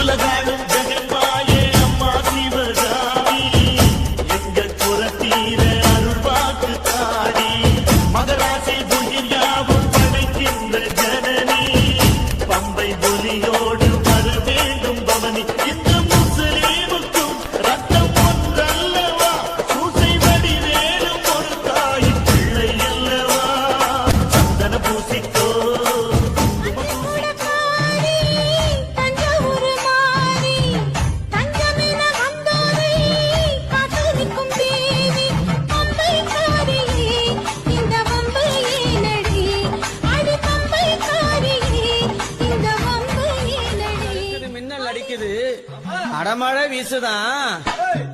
உலகாடும் ஜெகன்மாயே அம்மா சிவகாமி எங்க குரத்தீர அருள்வாக்கு தாடி. மகராசி புகிர் அடிக்குது. அடமழை வீசுதான்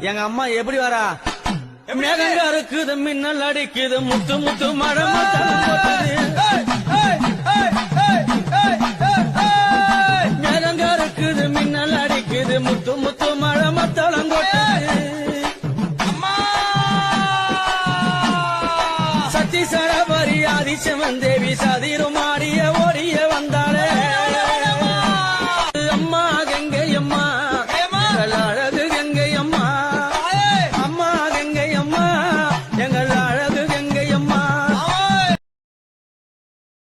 எங்க அம்மா எப்படி வரா? மேகங்க இருக்குது மின்னல் அடிக்குது முத்து முத்து மழை மேகங்க இருக்குது மின்னல் அடிக்குது முத்து முத்து மழை மத்தளம் கொட்டுது. சத்தி சரபரி ஆதிசவன் தேவி சதிரும் ஆடிய